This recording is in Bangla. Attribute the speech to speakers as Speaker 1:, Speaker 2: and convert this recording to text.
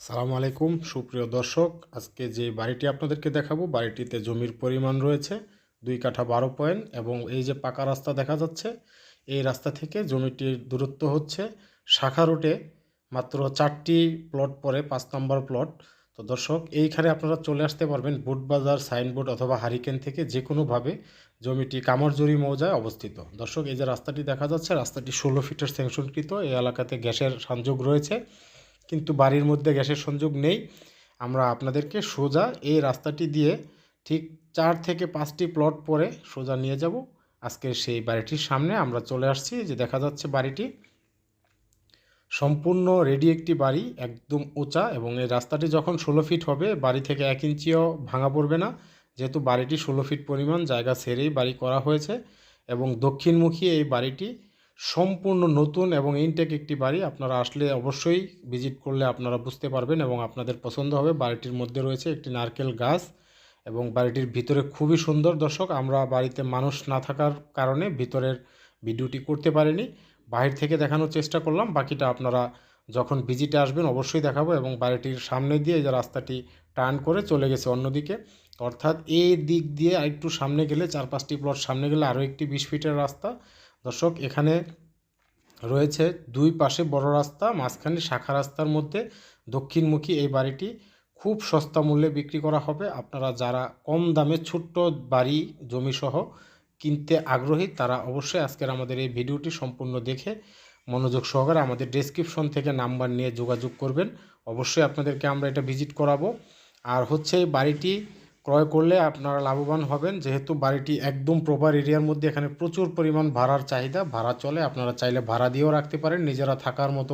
Speaker 1: সালামু আলাইকুম, সুপ্রিয় দর্শক। আজকে যে বাড়িটি আপনাদেরকে দেখাবো, বাড়িটিতে জমির পরিমাণ রয়েছে দুই কাঠা বারো পয়েন্ট এবং এই যে পাকা রাস্তা দেখা যাচ্ছে, এই রাস্তা থেকে জমিটির দূরত্ব হচ্ছে শাখা রুটে মাত্র চারটি প্লট পরে, পাঁচ নম্বর প্লট। তো দর্শক, এইখানে আপনারা চলে আসতে পারবেন বুটবাজার সাইনবোর্ড অথবা হারিকেন থেকে যে কোনোভাবে জমিটি কামরজুরি মৌজায় অবস্থিত। দর্শক, এই যে রাস্তাটি দেখা যাচ্ছে, রাস্তাটি ষোলো ফিটের স্যাংশনকৃত এই এলাকাতে গ্যাসের সংযোগ রয়েছে। কিন্তু বাড়ির মধ্যে গ্যাসের সংযোগ নেই। আমরা আপনাদেরকে সোজা এই রাস্তাটি দিয়ে ঠিক চার থেকে পাঁচটি প্লট পরে সোজা নিয়ে যাব। আজকে সেই বাড়িটির সামনে আমরা চলে আসছি যে দেখা যাচ্ছে বাড়িটি সম্পূর্ণ রেডি একটি বাড়ি, একদম উঁচা এবং এই রাস্তাটি যখন ষোলো ফিট হবে, বাড়ি থেকে এক ইঞ্চিও ভাঙা পড়বে না। যেহেতু বাড়িটি ষোলো ফিট পরিমাণ, জায়গা ছেড়েই বাড়ি করা হয়েছে এবং দক্ষিণমুখী এই বাড়িটি সম্পূর্ণ নতুন এবং ইনটেক একটি বাড়ি আপনারা আসলে অবশ্যই ভিজিট করলে আপনারা বুঝতে পারবেন এবং আপনাদের পছন্দ হবে। বাড়িটির মধ্যে রয়েছে একটি নারকেল গাছ এবং বাড়িটির ভিতরে খুবই সুন্দর। দর্শক, আমরা বাড়িতে মানুষ না থাকার কারণে ভিতরের ভিডিওটি করতে পারিনি। বাহির থেকে দেখানোর চেষ্টা করলাম। বাকিটা আপনারা যখন ভিজিটে আসবেন অবশ্যই দেখাবো এবং বাড়িটির সামনে দিয়ে যে রাস্তাটি টার্ন করে চলে গেছে অন্যদিকে। অর্থাৎ এই দিক দিয়ে আরেকটু সামনে গেলে চার পাঁচটি প্লট সামনে গেলে আরও একটি বিশ ফিটের রাস্তা। দর্শক, এখানে রয়েছে দুই পাশে বড় রাস্তা, মাঝখানে শাখা রাস্তার মধ্যে দক্ষিণমুখী এই বাড়িটি খুব সস্তা মূল্যে বিক্রি করা হবে। আপনারা যারা কম দামে ছোট্ট বাড়ি, জমিসহ কিনতে আগ্রহী, তারা অবশ্যই আজকের আমাদের এই ভিডিওটি সম্পূর্ণ দেখে মনোযোগ সহকারে আমাদের ডেসক্রিপশন থেকে নাম্বার নিয়ে যোগাযোগ করবেন। অবশ্যই আপনাদেরকে আমরা এটা ভিজিট করাবো। আর হচ্ছে এই বাড়িটি ক্রয় করলে আপনারা লাভবান হবেন। যেহেতু বাড়িটি একদম প্রপার এরিয়ার মধ্যে এখানে প্রচুর পরিমাণ ভাড়ার চাহিদা। ভাড়া চলে, আপনারা চাইলে ভাড়া দিয়েও রাখতে পারেন। নিজেরা থাকার মতো